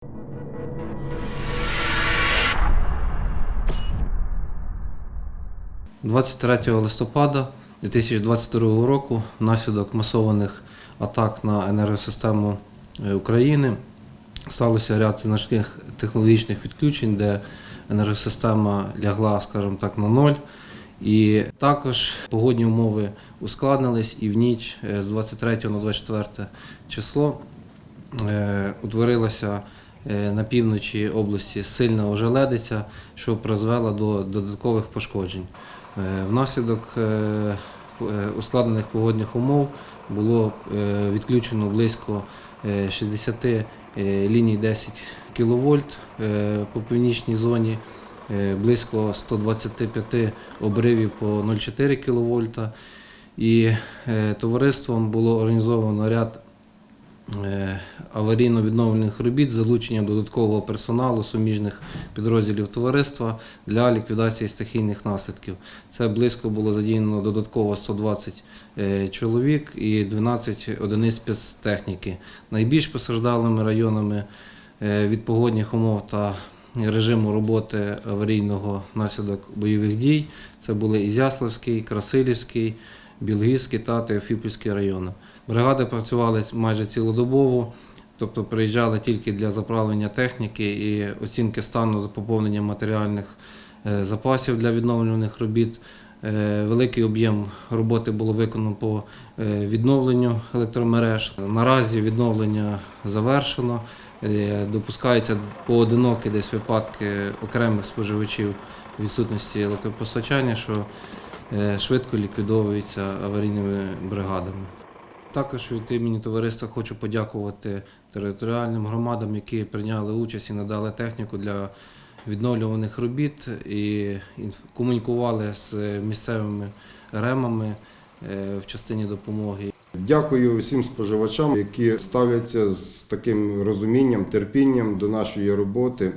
– 23 листопада 2022 року внаслідок масованих атак на енергосистему е, України сталося ряд значних технологічних відключень, де енергосистема лягла, скажімо так, на ноль. І також погодні умови ускладнились і в ніч е, з 23 на 24 число е, утворилася на півночі області сильна ожеледиця, що призвела до додаткових пошкоджень. Е, Внаслідок е, е, ускладнених погодних умов було е, відключено близько е, 60 е, ліній 10 кВт по північній зоні, е, близько 125 обривів по 0,4 кВт. І е, товариством було організовано ряд е, аварійно-відновлених робіт з залученням додаткового персоналу суміжних підрозділів товариства для ліквідації стихійних наслідків. Це близько було задіяно додатково 120 е, чоловік і 12 одиниць спецтехніки. Найбільш постраждалими районами е, від погодних умов та режиму роботи аварійного внаслідок бойових дій це були Ізяславський, Красилівський, Білгірський та Теофіпольський райони. Бригади працювали майже цілодобово, тобто приїжджали тільки для заправлення техніки і оцінки стану поповнення матеріальних е, запасів для відновлюваних робіт. Е, Великий об'єм роботи було виконано по е, відновленню електромереж. Наразі відновлення завершено. Допускаються поодинокі десь випадки окремих споживачів відсутності електропостачання, що швидко ліквідовуються аварійними бригадами. Також від імені товариства хочу подякувати територіальним громадам, які прийняли участь і надали техніку для відновлюваних робіт і комунікували з місцевими ремами е, в частині допомоги. Дякую всім споживачам, які ставляться з таким розумінням, терпінням до нашої роботи,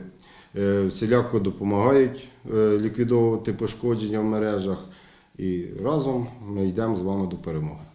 е, всіляко допомагають е, ліквідовувати пошкодження в мережах. І разом ми йдемо з вами до перемоги.